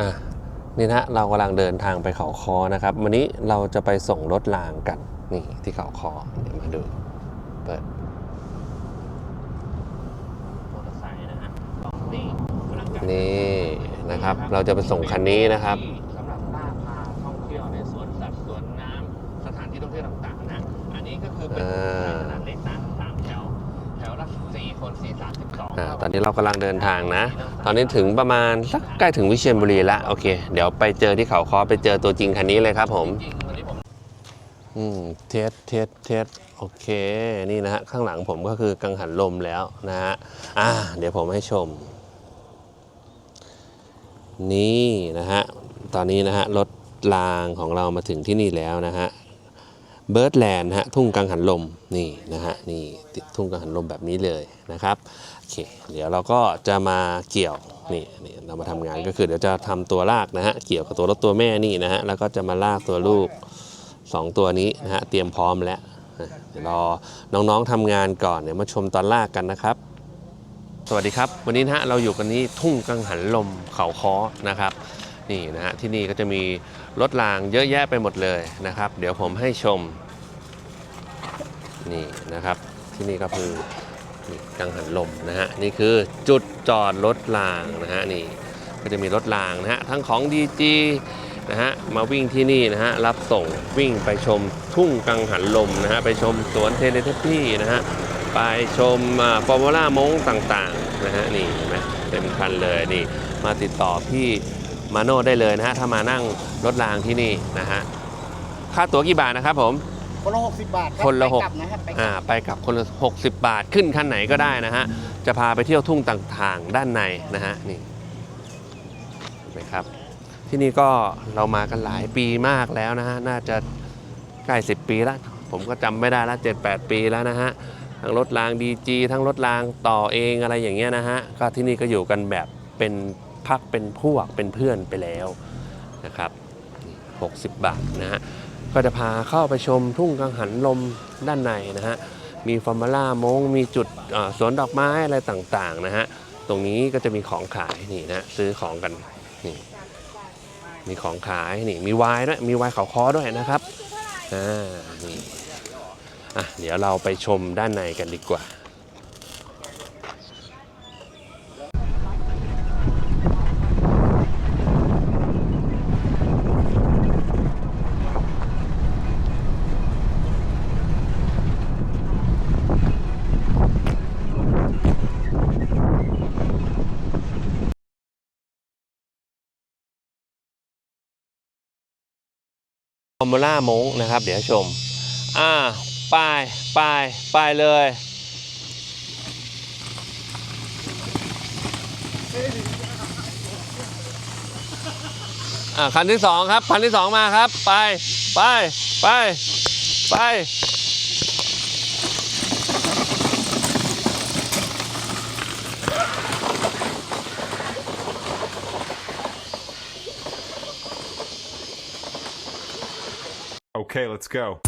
อะนี่นะฮะเรากำลังเดินทางไปเขาคอนะครับ วันนี้เราจะไปส่งรถรางกันนี่ที่เขาคอเดี๋ยวมาดูเปิดมอเตอร์ไซค์นะฮะลองนี่นี่นะครับ เราจะไปส่งคันนี้นะครับสำหรับล่าพาท่องเที่ยวในสวนสัตว์สวนน้ำสถานที่ท่องเที่ยวต่างๆนะอันนี้ก็คือเป็นขนาดเล็กนะสามแถว แถว ละสี่าตอนนี้เรากำลังเดินทางนะ ตอนนี้ถึงประมาณสักใกล้ถึงวิเชียรบุรีล้วโอเค เดี๋ยวไปเจอที่เขาคอไปเจอตัวจริงคันนี้เลยครับผมอืมเทสเทสเทสโอเคนี่นะฮะข้างหลังผมก็คือกังหันลมแล้วนะฮะอ่าเดี๋ยวผมให้ชม นี่นะฮะตอนนี้นะฮะรถรางของเรามาถึงที่นี่แล้วนะฮะ เบิร์ดแลนด์ฮะทุ่งกังหันลมนี่นะฮะนี่ติดทุ่งกังหันลมแบบนี้เลยนะครับโอเคเดี๋ยวเราก็จะมาเกี่ยวนี่นี่เรามาทำงานก็คือเดี๋ยวจะทำตัวลากนะฮะเกี่ยวกับตัวรถตัวแม่นี่นะฮะแล้วก็จะมาลากตัวลูกสองตัวนี้นะฮะเตรียมพร้อมแล้วเดี๋ยวรอน้องๆทำงานก่อนเดี๋ยวมาชมตอนลากกันนะครับ สวัสดีครับ วันนี้นะฮะเราอยู่กันนี้ทุ่งกังหันลมเขาค้อนะครับ นี่นะฮะที่นี่ก็จะมีรถรางเยอะแยะไปหมดเลยนะครับ เดี๋ยวผมให้ชมนี่นะครับที่นี่ก็คือกังหันลมนะฮะนี่คือจุดจอดรถรางนะฮะนี่ก็จะมีรถรางนะฮะทั้งของ DG นะฮะมาวิ่งที่นี่นะฮะรับส่งวิ่งไปชมทุ่งกังหันลมนะฮะไปชมสวนเทเลทพี่นะฮะไปชมฟอร์มูล่ามงต่างๆนะฮะนี่เห็นไหมเต็มคันเลยนี่มาติดต่อพี่ มาโน่ได้เลยนะฮะถ้ามานั่งรถรางที่นี่นะฮะค่าตั๋วกี่บาทนะครับผม คนละหกสิบบาทรับคนละไปหกกลับนะครับไปกอ่าลับไปกับคนละ60 บาทขึ้นคันไหนก็ได้นะฮะ จะพาไปเที่ยวทุ่งต่างๆ ด้านในนะฮะนี่เห็นไหมครับ ที่นี่ก็เรามากันหลายปีมากแล้วนะฮะ น่าจะใกล้10 ปีแล้ว ผมก็จำไม่ได้ละ7-8 ปีแล้วนะฮะ ทั้งรถรางดีจีทั้งรถรางต่อเองอะไรอย่างเงี้ยนะฮะ ก็ที่นี่ก็อยู่กันแบบเป็น พักเป็นพวกเป็นเพื่อนไปแล้วนะครับ 60 บาทนะฮะก็จะพาเข้าไปชมทุ่งกังหันลมด้านในนะฮะมีฟอร์มูล่ามงมีจุดสวนดอกไม้อะไรต่างๆนะฮะตรงนี้ก็จะมีของขายนี่นะซื้อของกันนี่มีของขายนี่มีวน์ด้วยมีวน์เขาคอด้วยนะครับอ่านี่อะเดี๋ยวเราไปชมด้านในกันดีกว่า มูล่ามงนะครับ เดี๋ยวชม อ่าไปไปไปเลยอ่าคันที่สองครับ คันที่สองมาครับ ไปไปไปไป Okay, let's go.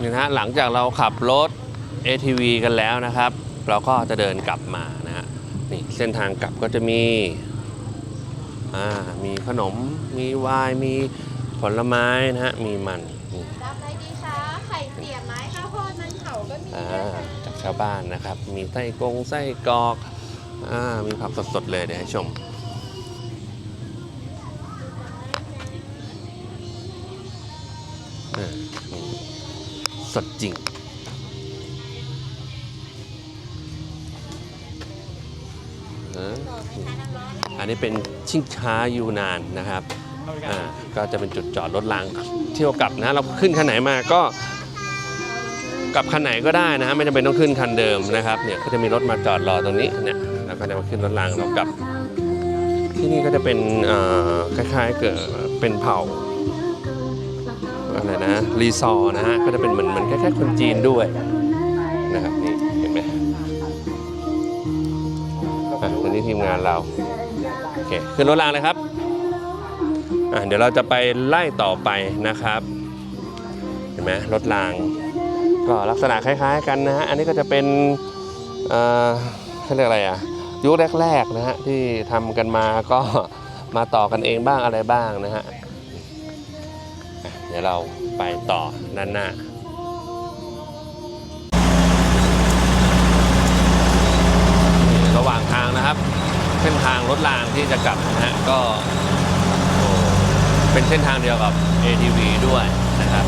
นี่นะฮะหลังจากเราขับรถ ATV กันแล้วนะครับ เราก็จะเดินกลับมานะฮะนี่เส้นทางกลับก็จะมี มีขนม มีไวน์มีผลไม้นะฮะ มีมันนี่รับอะไรดีคะ ไข่เสียบไม้ข้าวโพดมันเผาก็มีอ่าด้วยค่ะจากชาวบ้านนะครับ มีไส้กงไส้กรอกอ่ามีผักสดๆเลยเดี๋ยวให้ชมอ่านี่สดจริง อออันนี้เป็นชิงช้ายูนานนะครับอ่าก็จะเป็นจุดจอดรถรางเที่ยวกลับนะเราขึ้นคันไหนมาก็กลับคันไหนก็ได้นะฮะไม่จำเป็นต้องขึ้นคันเดิมนะครับเนี่ยก็จะมีรถมาจอดรอตรงนี้เนี่ยแล้วก็จะมาขึ้นรถรางเรากลับ ที่นี่ก็จะเป็นเอ่อคล้ายๆเกิดเป็นเผ่าอะไรนะรีซอร์นะฮะก็จะเป็นเหมือนเหมือนคล้ายๆคนจีนด้วยนะครับนี่เห็นไหม นี่ทีมงานเราโอเคขึ้นรถรางเลยครับอะเดี๋ยวเราจะไปไล่ต่อไปนะครับ เห็นไหมรถราง ก็ลักษณะคล้ายๆกันนะฮะอันนี้ก็จะเป็นเอ่อเขาเรียกอะไรอะยุคแรกๆนะฮะที่ทำกันมาก็มาต่อกันเองบ้างอะไรบ้างนะฮะอะเดี๋ยวเราไปต่อด้านหน้า นะครับ เส้นทางรถรางที่จะกลับนะฮะก็เป็นเส้นทางเดียวกับ ATV ด้วยนะครับ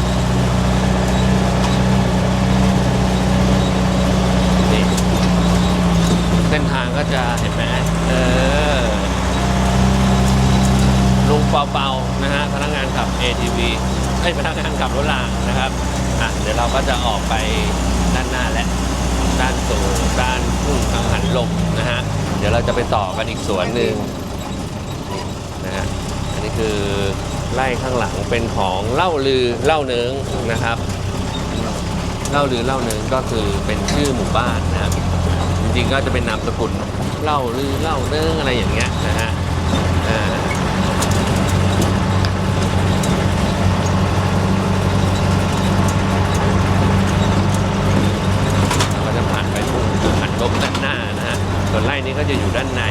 นี่เส้นทางก็จะเห็นไหมเออลุงเปาๆนะฮะพนักงานขับ ATV เอ้พนักงานขับรถรางนะครับอะเดี๋ยวเราก็จะออกไปด้านหน้าและด้านสู่ด้านทุ่งกังหันลมนะฮะ ดี๋ยวเราจะไปต่อกันอีกสวนหนึ่งนะฮะอันนี้คือไล่ข้างหลังเป็นของเล่าลือเล่าเนิงนะครับ เล่าลือเล่าเนิงก็คือเป็นชื่อหมู่บ้านนะครับจริงๆก็จะเป็นนามสกุลเล่าลือเล่าเนิงอะไรอย่างเงี้ยนะฮะอ่า เราก็จะผ่านไปทุ่งหันลมด้านหน้านะฮะ ส่วนไร่นี้ก็จะอยู่ด้านใน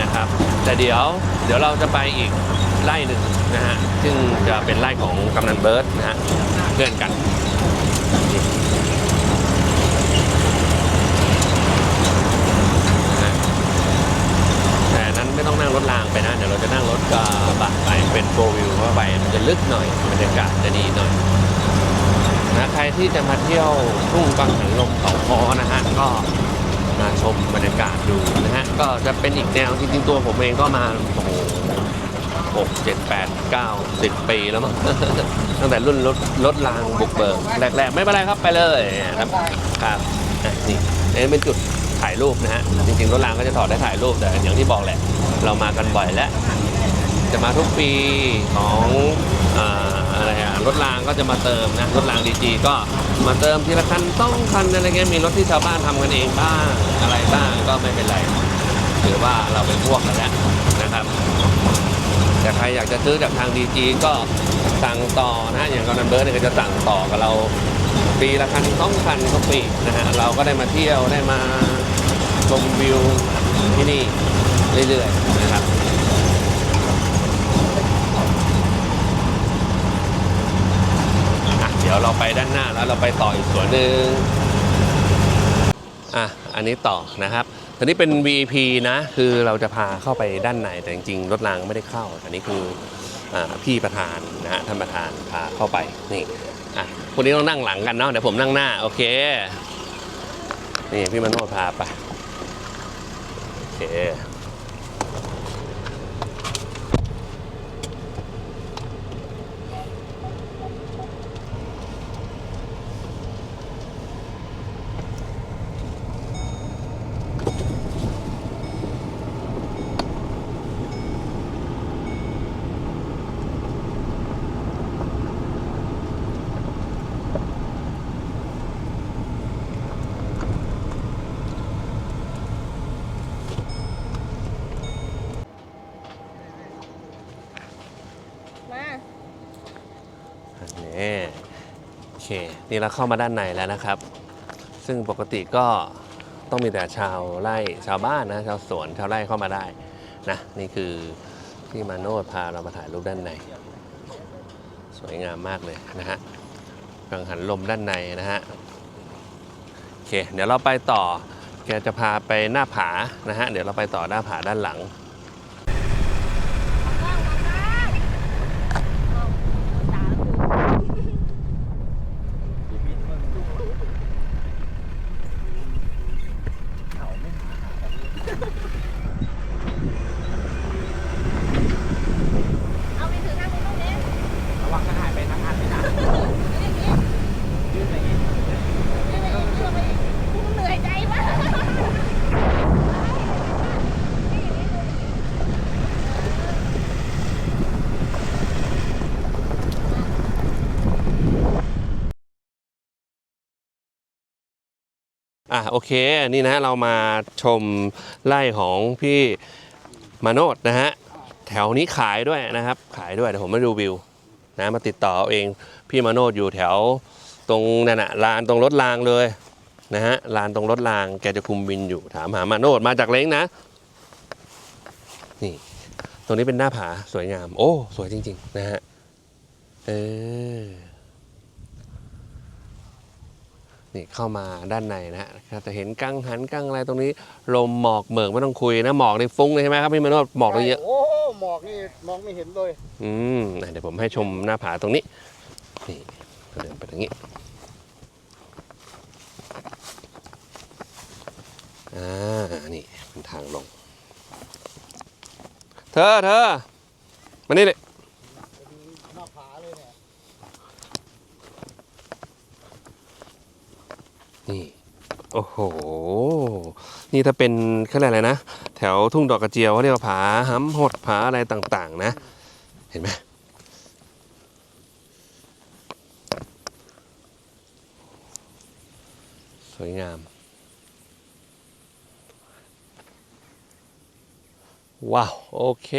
นะครับ แต่เดี๋ยวเดี๋ยวเราจะไปอีกไร่หนึ่งนะฮะ ซึ่งจะเป็นไร่ของกำนันเบิร์ตนะฮะเพื่อนกันแต่นั้นไม่ต้องนั่งรถรางไปนะ เดี๋ยวเราจะนั่งรถกระบะไปเป็นโฟวิวเข้าไป มันจะลึกหน่อยบรรยากาศจะดีหน่อยนะใครที่จะมาเที่ยวทุ่งกังหันลมเขาคอนะฮะก็ มาชมบรรยากาศดูนะฮะ ก็จะเป็นอีกแนวจริงๆตัวผมเองก็มาโอ้โหหกเจ็ดแปดเก้าสิบปีแล้วมั้ง ตั้งแต่รุ่นรถรถรางบุกเบิกแรกๆ ไม่เป็นไรครับไปเลยครับครับนี่นี่เป็นจุดถ่ายรูปนะฮะ จริงๆ รถรางก็จะถอดได้ถ่ายรูปแต่อย่างที่บอกแหละ เรามากันบ่อยแล้ว จะมาทุกปีของ อะไรอะรถรางก็จะมาเติมนะรถรางดีจีก็มาเติมทีละคันต้องคันอะไรเงี้ยมีรถที่ชาวบ้านทำกันเองบ้างอะไรบ้างก็ไม่เป็นไรถือว่าเราเป็นพวกกันแล้วนะครับแต่ใครอยากจะซื้อจากทางดีจีก็สั่งต่อนะอย่างกำนันเบิร์ดเนี่ยก็จะสั่งต่อกับเราปีละคันต้องคันทุกปีนะฮะเราก็ได้มาเที่ยวได้มาชมวิวที่นี่เรื่อยๆนะครับ อะเดี๋ยวเราไปด้านหน้าแล้วเราไปต่ออีกสวนหนึ่งอะอันนี้ต่อนะครับอันนี้เป็น VIP นะคือเราจะพาเข้าไปด้านในแต่จริงๆรถรางไม่ได้เข้า อันนี้คืออพี่ประธานนะฮะท่านประธานพาเข้าไปนี่อะคนนี้ต้องนั่งหลังกันเนาะเดี๋ยวผมนั่งหน้า โอเค นี่พี่มโนพาไปโอเค นี่โอเคนี่เราเข้ามาด้านในแล้วนะครับ ซึ่งปกติก็ต้องมีแต่ชาวไร่ชาวบ้านนะชาวสวนชาวไร่เข้ามาได้นะนี่คือที่มาโนดพาเรามาถ่ายรูปด้านใน สวยงามมากเลยนะฮะกังหันลมด้านในนะฮะโอเค เดี๋ยวเราไปต่อ แกจะพาไปหน้าผานะฮะ เดี๋ยวเราไปต่อหน้าผาด้านหลัง เอาไปถือทางตรงนี้ ระวังจะหายไปทั้งอันเลยนะยืดไปอย่างนี้ เหนื่อยใจมาก อะโอเคนี่นะเรามาชมไร่ของพี่มาโนดนะฮะแถวนี้ขายด้วยนะครับ ขายด้วยเดี๋ยวผมมาดูวิวนะมาติดต่อเองพี่มาโนดอยู่แถวตรงนั่นน่ะลานตรงรถรางเลยนะฮะลานตรงรถรางแกจะคุมวินอยู่ถามหามาโนดมาจากเล้งนะ นี่ ตรงนี้เป็นหน้าผาสวยงาม โอ้ สวยจริง ๆ นะฮะเออ นี่เข้ามาด้านในนะฮะก็จะเห็นกังหันกังอะไรตรงนี้ลมหมอกเหมือกไม่ต้องคุยนะหมอกในฟุ้งเลยใช่ไหมครับพี่มโนดหมอกเลยเยอะโอ้หมอกนี่มองไม่เห็นเลยอืมอะเดี๋ยวผมให้ชมหน้าผาตรงนี้นี่ก็เดินไปตรงนี้อ่านี่เป็นทางลง เธอเธอมานี่เลย หน้าผาเลยเนี่ย นี่ โอ้โห นี่ถ้าเป็นเขาเรียกอะไรนะ แถวทุ่งดอกกระเจียวเขาเรียกว่าผาห้ำหดผาอะไรต่างๆ นะ เห็นไหมสวยงาม ว้าว โอเค